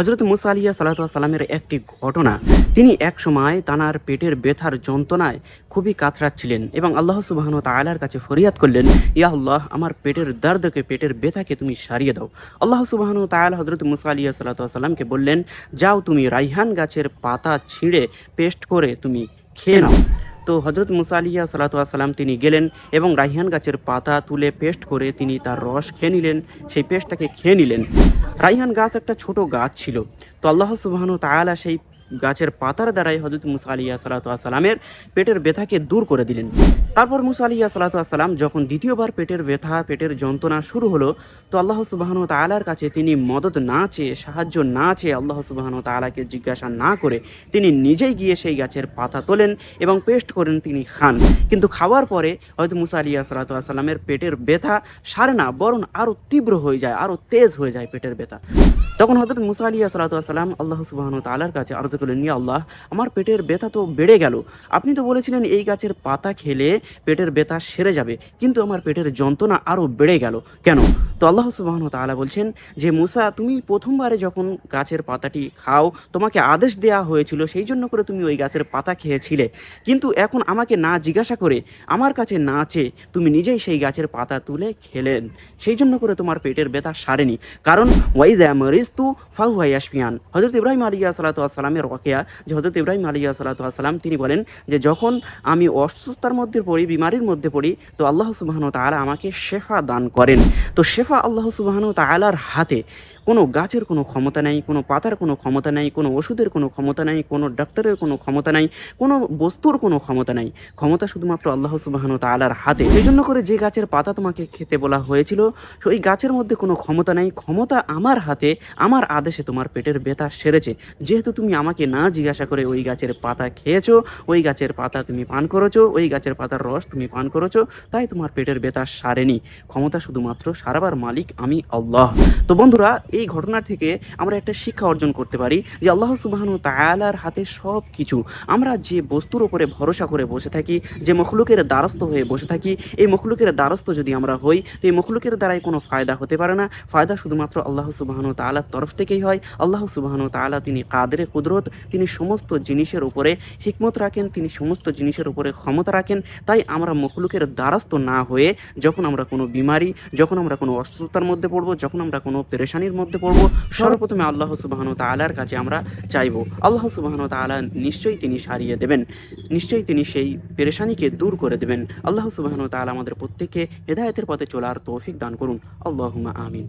হজরত মুসা আলিয়া সালামের একটি ঘটনা। তিনি এক সময় তানার পেটের ব্যথার যন্ত্রণায় খুবই কাতরাচ্ছিলেন এবং আল্লাহ সুবাহন তালার কাছে ফরিয়াদ করলেন, ইয়া আল্লাহ, আমার পেটের দর্দকে, পেটের ব্যথাকে তুমি সারিয়ে দাও। আল্লাহ সুবাহন তাল হজরত মুসা আলিয়া সাল্লামকে বললেন, যাও তুমি রাইহান গাছের পাতা ছিঁড়ে পেস্ট করে তুমি খেয়ে নাও। তো হজরত মুসা আলিয়া সালাতাম তিনি গেলেন এবং রাইহান গাছের পাতা তুলে পেস্ট করে তিনি তার রস খেয়ে নিলেন। সেই পেস্টটাকে খেয়ে নিলেন। রাইহান গাছ একটা ছোট গাছ ছিল। তো আল্লাহ সুবাহন তায়ালা সেই গাছের পাতার দ্বারাই হজরত মুসা আলিয়া সালাতামের পেটের ব্যথাকে দূর করে দিলেন। তারপর মুসা আলিয়া সালাতাম যখন দ্বিতীয়বার পেটের ব্যথা, পেটের যন্ত্রণা শুরু হলো, তো আল্লাহ সুবাহন তালার কাছে তিনি মদত না চেয়ে, সাহায্য না চেয়ে আল্লাহ সুবাহন তালাকে জিজ্ঞাসা না করে তিনি নিজেই গিয়ে সেই গাছের পাতা তোলেন এবং পেস্ট করেন তিনি খান। কিন্তু খাওয়ার পরে হয়তো মুসা আলিয়া সালাতামের পেটের ব্যথা সারে না, বরং আরও তীব্র হয়ে যায় আরও তেজ হয়ে যায় পেটের ব্যথা। তখন হজরত মুসা আলিয়া সালাতাম আল্লাহ সুবাহন তালার কাছে আর্জ করলেন, ইয়া আল্লাহ, আমার পেটের ব্যথা তো বেড়ে গেল। আপনি তো বলেছিলেন এই গাছের পাতা খেলে পেটের ব্যথা সেরে যাবে, কিন্তু আমার পেটের যন্ত্রণা আরও বেড়ে গেল। কেন? তো আল্লাহ সুবাহন তালা বলছেন যে, মুসা, তুমি প্রথমবারে যখন গাছের পাতাটি খাও, তোমাকে আদেশ দেওয়া হয়েছিল সেই জন্য করে তুমি ওই গাছের পাতা খেয়েছিলে। কিন্তু এখন আমাকে না জিজ্ঞাসা করে, আমার কাছে না চেয়ে তুমি নিজেই সেই গাছের পাতা তুলে খেলেন। সেই জন্য করে তোমার পেটের ব্যথা সারেনি। কারণ, ওয়াইজ মরিস্তু ফাহু আসপিয়ান হজরত ইব্রাহিম আলিয়া সালাতামের ওয়াকিয়া যে হজরত ইব্রাহিম আলিয়া সালাতাম তিনি বলেন যে যখন আমি অসুস্থতার মধ্যে পড়ি, বিমারির মধ্যে পড়ি, তো আল্লাহ সুবাহন তালা আমাকে শেফা দান করেন। তো শেফা আল্লাহ সুবাহন তালার হাতে কোনো গাছের কোনো ক্ষমতা নেই, কোনো পাতার কোনো ক্ষমতা নেই, কোনো ওষুধের কোনো ক্ষমতা নেই, কোনো ডাক্তারের কোনো ক্ষমতা নেই, কোনো বস্তুর কোনো ক্ষমতা নেই। ক্ষমতা শুধুমাত্র আল্লাহ সুবাহন তালার হাতে। সেই জন্য করে যে গাছের পাতা তোমাকে খেতে বলা হয়েছিল ওই গাছের মধ্যে কোনো ক্ষমতা নেই। ক্ষমতা আমার হাতে, আমার আদেশে তোমার পেটের ব্যথা সেরেছে। যেহেতু তুমি আমাকে না জিজ্ঞাসা করে ওই গাছের পাতা খেয়েছো, ওই গাছের পাতা তুমি পান করেছ, ওই গাছের পাতার রস তুমি পান করেছ, তাই তোমার পেটের ব্যথা সারেনি। ক্ষমতা শুধুমাত্র সারাবার মালিক আমি আল্লাহ। তো বন্ধুরা এই ঘটনা থেকে আমরা একটা শিক্ষা অর্জন করতে পারি যে আল্লাহ সুবাহনু তায়ালার হাতে সব কিছু আমরা যে বস্তুর ওপরে ভরসা করে বসে থাকি, যে মখলুকের দ্বারস্থ হয়ে বসে থাকি, এই মখলুকের দ্বারস্থ যদি আমরা হই, তো এই মখলুকের দ্বারাই কোনো ফায়দা হতে পারে না। ফায়দা শুধুমাত্র আল্লাহ সুবাহনু তালার তরফ থেকেই হয়। আল্লাহ সুবাহনু তালা তিনি কাদের কুদরত, তিনি সমস্ত জিনিসের উপরে হিকমত রাখেন, তিনি সমস্ত জিনিসের উপরে ক্ষমতা রাখেন। তাই আমরা মখলুকের দ্বারস্থ না হয়ে, যখন আমরা কোনো বিমারি, যখন আমরা কোনো অসুস্থতার মধ্যে পড়ব, যখন আমরা কোনো পেরেশানির মধ্যে পড়ব। সর্বপ্রথমে আল্লাহ সুবাহন তালার কাছে আমরা চাইব। আল্লাহ সুবাহন তালা নিশ্চয়ই তিনি সারিয়ে দেবেন। নিশ্চয়ই তিনি সেই পেরেশানিকে দূর করে দেবেন। আল্লাহ সুবাহন তালা আমাদের প্রত্যেককে হেদায়তের পথে চলার তৌফিক দান করুন। আল্লাহুমা আমিন।